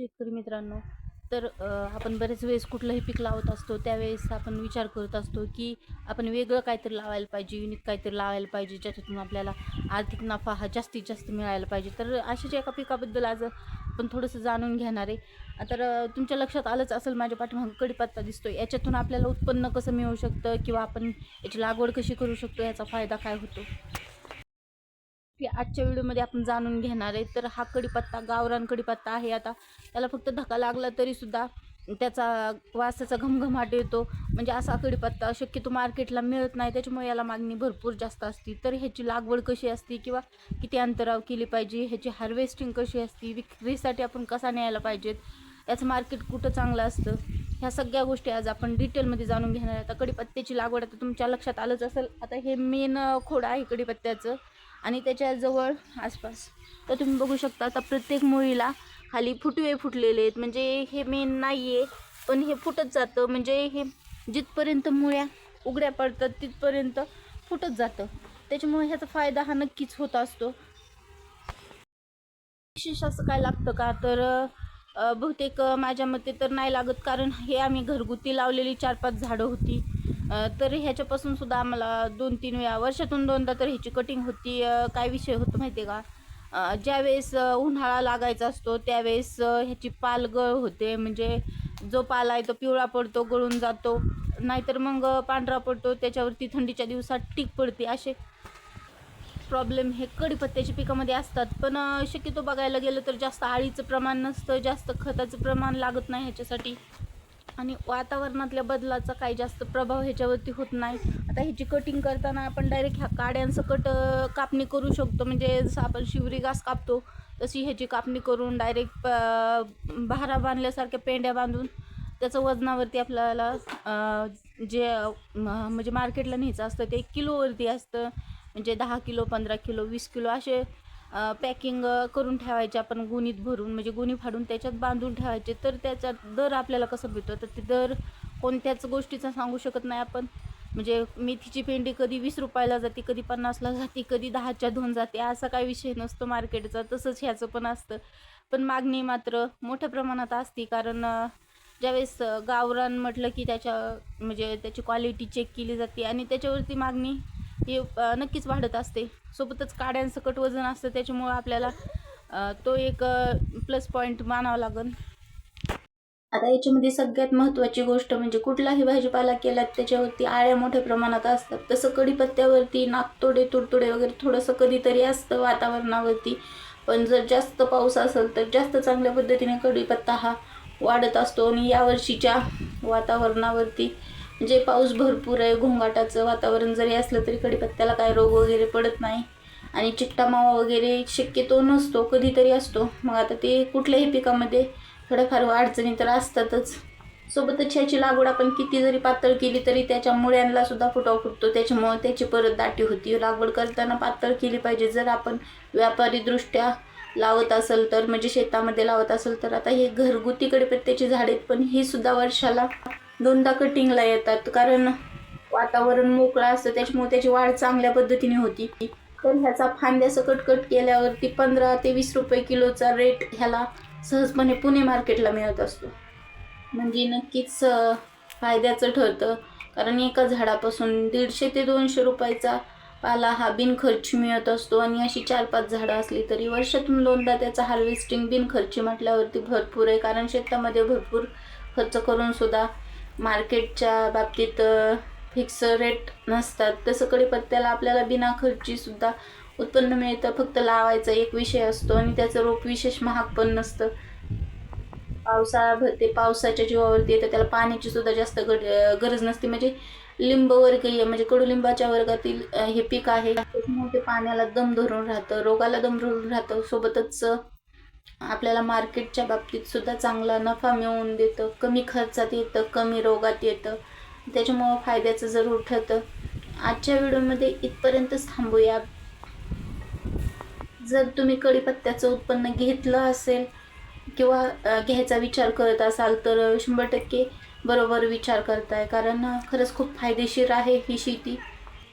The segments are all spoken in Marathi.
शेतकरी मित्रांनो. तर आपण बरेच वेळेस कुठलंही पीक लावत असतो त्यावेळेस आपण विचार करत असतो की आपण वेगळं काहीतरी लावायला पाहिजे युनिक काहीतरी लावायला पाहिजे ज्याच्यातून आपल्याला आर्थिक नफा हा जास्तीत जास्त मिळायला पाहिजे. तर अशाच एका पिकाबद्दल आज आपण थोडंसं जाणून घेणार आहे. तर तुमच्या लक्षात आलंच असेल माझ्या पाठीमागं कडीपत्ता दिसतो याच्यातून आपल्याला उत्पन्न कसं मिळू शकतं किंवा आपण याची लागवड कशी करू शकतो याचा फायदा काय होतो? की आजच्या व्हिडिओमध्ये आपण जाणून घेणार आहे. तर हा कडीपत्ता गावरान कडीपत्ता आहे आता. त्याला फक्त धक्का लागला तरीसुद्धा त्याचा वासाचा घमघमाट येतो. म्हणजे असा कडीपत्ता शक्यतो मार्केटला मिळत नाही. त्याच्यामुळे याला मागणी भरपूर जास्त असते. तर ह्याची लागवड कशी असते किंवा किती अंतराव केली पाहिजे? ह्याची हार्वेस्टिंग कशी असते? विक्रीसाठी आपण कसा न्यायला पाहिजेत? याचं मार्केट कुठं चांगलं असतं? ह्या सगळ्या गोष्टी आज आपण डिटेलमध्ये जाणून घेणार आहे. आता कडीपत्त्याची लागवड आता तुमच्या लक्षात आलंच असेल. आता हे मेन खोड आहे कडीपत्त्याचं आणि त्याच्याजवळ आसपास. तर तुम्ही बघू शकता आता प्रत्येक मुळीला खाली फुटवे फुटलेले आहेत. म्हणजे हे मेन नाही आहे पण हे फुटत जातं. म्हणजे हे जिथपर्यंत मुळ्या उघड्या पडतात तिथपर्यंत फुटत जातं. त्याच्यामुळे ह्याचा फायदा हा नक्कीच होत असतो. विशेष असं काय लागतं का? तर बहुतेक माझ्या मते तर नाही लागत कारण हे आम्ही घरगुती लावलेली चार पाच झाडं होती. तर ह्याच्यापासून सुद्धा आम्हाला दोन तीन वेळा वर्षातून दोनदा तर ह्याची कटिंग होती. काय विषय होतो माहिती आहे का ज्यावेळेस उन्हाळा लागायचा असतो त्यावेळेस ह्याची पाल गळ होते. म्हणजे जो पाला आहे तो पिवळा पडतो गळून जातो. नाहीतर मग पांढरा पडतो. त्याच्यावरती थंडीच्या दिवसात टीक पडते. असे प्रॉब्लेम हे कडीपत्त्याच्या पिकामध्ये असतात. पण शक्यतो बघायला गेलं तर जास्त आळीचं प्रमाण नसतं जास्त खताचं प्रमाण लागत नाही ह्याच्यासाठी. आणि वातावरणातल्या बदलाचा काही जास्त प्रभाव ह्याच्यावरती होत नाही. आता ह्याची कटिंग करताना आपण डायरेक्ट ह्या काड्यांसकट कट कापणी करू शकतो. म्हणजे जसं आपण शिवरी घास कापतो तशी ह्याची कापणी करून डायरेक्ट भारा बांधल्यासारख्या पेंड्या बांधून त्याचं वजनावरती आपल्याला जे म्हणजे मार्केटला न्यायचं असतं ते किलोवरती असतं. म्हणजे दहा किलो पंधरा किलो वीस किलो असे पॅकिंग करून ठेवायचे आपण गुणीत भरून. म्हणजे गुणी फाडून त्याच्यात बांधून ठेवायचे. तर त्याच्यात दर आपल्याला कसं भेटतो तर ते दर कोणत्याच गोष्टीचा सांगू शकत नाही आपण. म्हणजे मेथीची पेंडी कधी वीस रुपयाला जाते कधी पन्नासला जाते कधी दहाच्या दोन जाते. असा काही विषय नसतो मार्केटचा तसंच ह्याचं पण असतं. पण मागणी मात्र मोठ्या प्रमाणात असते. कारण ज्यावेळेस गावरान म्हटलं की त्याच्या म्हणजे त्याची क्वालिटी चेक केली जाते. आणि त्याच्यावरती मागणी ती नक्कीच वाढत असते. सोबतच काड्यांसकट वजन असतं त्याच्यामुळं आपल्याला तो एक प्लस पॉईंट मानावा लागेल आता याच्यामध्ये सगळ्यात महत्त्वाची गोष्ट म्हणजे कुठलाही भाजीपाला केला त्याच्यावरती आळ्या मोठ्या प्रमाणात असतात. तसं कढीपत्त्यावरती नाकतोडे तुडतुडे वगैरे थोडंसं कधीतरी असतं वातावरणावरती. पण जर जास्त पाऊस असेल तर जास्त चांगल्या पद्धतीने कढीपत्ता हा वाढत असतो आणि यावर्षीच्या वातावरणावरती जे पाऊस भरपूर आहे घोंगाटाचं वातावरण जरी असलं तरी कडीपत्त्याला काय रोग वगैरे पडत नाही. आणि चिकटा मावा वगैरे शक्यतो नसतो कधीतरी असतो. मग आता ते कुठल्याही पिकामध्ये थोड्याफार अडचणी तर असतातच. सोबतच ह्याची लागवड आपण किती जरी पातळ केली तरी त्याच्या मुळ्यांना सुद्धा फुटाव फुटतो. त्याच्यामुळे त्याची परत दाटी होती. लागवड करताना पातळ केली पाहिजे. जर आपण व्यापारीदृष्ट्या लावत असेल तर म्हणजे शेतामध्ये लावत असेल तर आता हे घरगुती कडीपत्त्याची झाडे आहेत पण ही सुद्धा वर्षाला दोनदा कटिंगला येतात. कारण वातावरण मोकळं असतं त्याच्यामुळे त्याची वाढ चांगल्या पद्धतीने होती. तर ह्याचा फांद्याचं कटकट केल्यावरती पंधरा ते वीस रुपये किलोचा रेट ह्याला सहजपणे पुणे मार्केटला मिळत असतो. म्हणजे नक्कीच फायद्याचं ठरतं. कारण एका झाडापासून दीडशे ते दोनशे रुपयाचा पाला हा बिनखर्च मिळत असतो. आणि अशी चार पाच झाडं असली तरी वर्षातून दोनदा त्याचा हार्वेस्टिंग बिनखर्ची म्हटल्यावरती भरपूर आहे. कारण शेतामध्ये भरपूर खर्च करून सुद्धा मार्केटच्या बाबतीत फिक्स रेट नसतात. तसं कडीपत्त्याला आपल्याला बिना खर्ची सुद्धा उत्पन्न मिळतं. फक्त लावायचा एक विषय असतो आणि त्याचं रोप विशेष महाग पण नसतं. पावसाळा भरते पावसाच्या जीवावरती येतं. त्याला पाण्याची सुद्धा जास्त गड गरज नसते. म्हणजे लिंब वर्गीय म्हणजे कडुलिंबाच्या वर्गातील हे पीक आहे. ते पाण्याला दम धरून राहतं रोगाला दम धरून राहतं. सोबतच आपल्याला मार्केटच्या बाबतीत सुद्धा चांगला नफा मिळवून देतं कमी खर्चात येतं कमी रोगात येतं. त्याच्यामुळं फायद्याचं जरूर ठरतं. आजच्या व्हिडिओमध्ये इथपर्यंतच थांबूया. जर तुम्ही कढीपत्त्याचं उत्पन्न घेतलं असेल किंवा घ्यायचा विचार करत असाल तर शंभर टक्के बरोबर विचार करताय. कारण खरंच खूप फायदेशीर आहे ही शेती.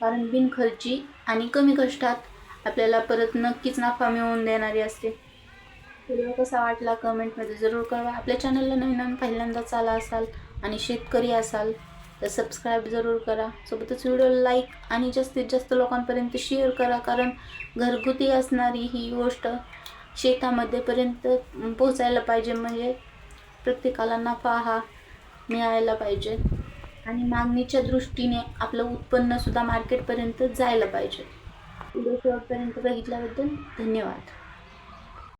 कारण बिनखर्ची आणि कमी कष्टात आपल्याला परत नक्कीच नफा मिळवून देणारी असते. व्हिडिओ कसा वाटला कमेंटमध्ये जरूर कळवा. आपल्या चॅनलला नवीन नवीन पहिल्यांदाच आला असाल आणि शेतकरी असाल तर सबस्क्राईब जरूर करा. सोबतच व्हिडिओ लाईक आणि जास्तीत जास्त लोकांपर्यंत शेअर करा. कारण घरगुती असणारी ही गोष्ट शेतामध्ये पर्यंत पाहिजे. म्हणजे प्रत्येकाला नफा हा मिळायला पाहिजे. आणि मागणीच्या दृष्टीने आपलं उत्पन्नसुद्धा मार्केटपर्यंत जायला पाहिजे. व्हिडिओ शेवटपर्यंत बघितल्याबद्दल धन्यवाद.